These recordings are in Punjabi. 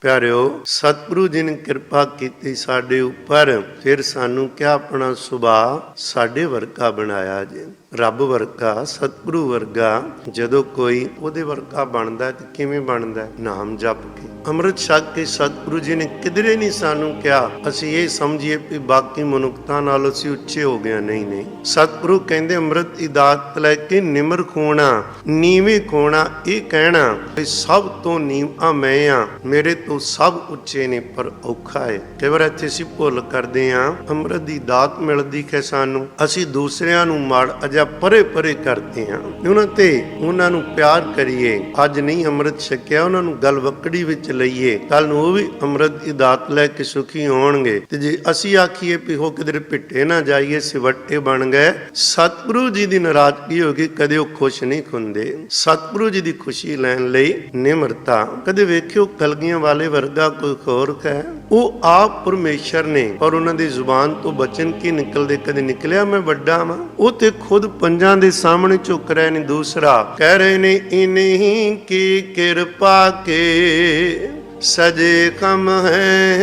ਪਿਆਰਿਓ, ਸਤਿਗੁਰੂ ਜੀ ਨੇ ਕਿਰਪਾ ਕੀਤੀ ਸਾਡੇ ਉੱਪਰ। ਫਿਰ ਸਾਨੂੰ ਕਿਹਾ ਆਪਣਾ ਸੁਭਾਅ ਸਾਡੇ ਵਰਗਾ ਬਣਾਇਆ ਜੀ। ਰੱਬ ਵਰਗਾ, ਸਤਿਗੁਰੂ ਵਰਗਾ, ਜਦੋਂ ਕੋਈ ਉਹਦੇ ਵਰਗਾ ਬਣਦਾ ਤੇ ਕਿਵੇਂ ਬਣਦਾ? ਨਾਮ ਜਪ ਕੇ। ਅੰਮ੍ਰਿਤ ਛਕ ਕੇ ਸਤਿਗੁਰੂ ਜੀ ਨੇ ਕਿਧਰੇ ਨਹੀਂ ਸਾਨੂੰ ਕਿਹਾ। ਅਸੀਂ ਇਹ ਸਮਝੀਏ ਕਿ ਬਾਕੀ ਮਨੁੱਖਤਾ ਨਾਲ ਅਸੀਂ ਉੱਚੇ ਹੋ ਗਏ ਨਹੀਂ ਨਹੀਂ। ਸਤਿਗੁਰੂ ਕਹਿੰਦੇ, ਅੰਮ੍ਰਿਤ ਦੀ ਦਾਤ ਲੈ ਕੇ ਨਿਮਰ ਖੋਣਾ, ਨੀਵੇਂ ਖੋਣਾ, ਇਹ ਕਹਿਣਾ ਵੀ ਸਭ ਤੋਂ ਨੀਵਾਂ ਮੈਂ ਆ ਮੇਰੇ ਤੋਂ ਸਭ ਉੱਚੇ ਨੇ, ਪਰ ਔਖਾ ਹੈ ਕਈ ਵਾਰ ਇੱਥੇ ਅਸੀਂ ਭੁੱਲ ਕਰਦੇ ਆ, ਅੰਮ੍ਰਿਤ ਦੀ ਦਾਤ ਮਿਲਦੀ ਕਿ ਸਾਨੂੰ। ਅਸੀਂ ਦੂਸਰਿਆਂ ਨੂੰ ਮਾੜ ਅਜਾ ਪਰੇ ਪਰੇ ਕਰਦੇ ਆ। ਉਹਨਾਂ ਤੇ ਉਹਨਾਂ ਨੂੰ ਪਿਆਰ ਕਰੀਏ। ਅੱਜ ਨਹੀਂ ਅੰਮ੍ਰਿਤ ਛਕਿਆ, ਉਹਨਾਂ ਨੂੰ ਗਲ ਵਕੜੀ ਵਿੱਚ ਲਈਏ। ਕੱਲ ਨੂੰ ਉਹ ਵੀ ਅੰਮ੍ਰਿਤ ਦੀ ਦਾਤ ਲੈ ਕੇ ਸੁਖੀ ਹੋਣਗੇ। ਤੇ ਜੇ ਅਸੀਂ ਆਖੀਏ ਵੀ ਹੋ ਕਿਧਰੇ ਪਿੱਟੇ ਨਾ ਜਾਈਏ, ਸਿਵਟੇ ਬਣ ਗਏ। ਸਤਿਗੁਰੂ ਜੀ ਦੀ ਨਾਰਾਜ਼ਗੀ ਹੋ ਗਈ, ਕਦੇ ਉਹ ਖੁਸ਼ ਨਹੀਂ ਹੁੰਦੇ। ਸਤਿਗੁਰੂ ਜੀ ਦੀ ਖੁਸ਼ੀ ਲੈਣ ਲਈ ਨਿਮਰਤਾ। ਕਦੇ ਵੇਖਿਓ ਕਲਗੀਆਂ ਵਾਲੇ ਵਰਗਾ ਕੋਈ ਹੋਰ ਹੈ? ਉਹ ਆਪ ਪਰਮੇਸ਼ਰ ਨੇ ਪਰ ਉਹਨਾਂ ਦੀ ਜ਼ੁਬਾਨ ਤੋਂ ਬਚਨ ਕੀ ਨਿਕਲਦੇ, ਕਦੇ ਨਿਕਲਿਆ ਮੈਂ ਵੱਡਾ ਵਾਂ? ਉਹ ਤੇ ਖੁਦ ਪੰਜਾਂ ਦੇ ਸਾਹਮਣੇ ਝੁਕ ਰਹੇ ਨੇ ਦੂਸਰਾ ਕਹਿ ਰਹੇ ਨੇ, ਇਨਹੀ ਕੀ ਕਿਰਪਾ ਕੇ ਸਜੇ ਕਮ ਹੈ?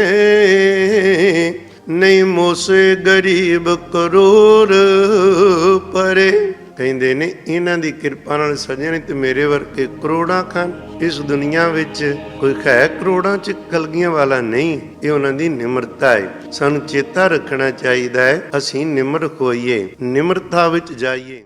ਨਹੀਂ ਮੋਸੇ ਗਰੀਬ ਕਰੋੜ ਪਰੇ। ਕਹਿੰਦੇ ਨੇ, ਇਹਨਾਂ ਦੀ ਕਿਰਪਾ ਨਾਲ ਸਜੇ ਨੇ ਤੇ ਮੇਰੇ ਵਰਗੇ ਕਰੋੜਾਂ ਖਾਨ ਇਸ ਦੁਨੀਆ ਵਿੱਚ ਕੋਈ ਹੈ ਕਰੋੜਾਂ ਚ ਕਲਗੀਆਂ ਵਾਲਾ ਨਹੀਂ, ਇਹ ਉਹਨਾਂ ਦੀ ਨਿਮਰਤਾ ਹੈ ਸਾਨੂੰ ਚੇਤਾ ਰੱਖਣਾ ਚਾਹੀਦਾ ਹੈ ਅਸੀਂ ਨਿਮਰ ਹੋਈਏ, ਨਿਮਰਤਾ ਵਿੱਚ ਜਾਈਏ।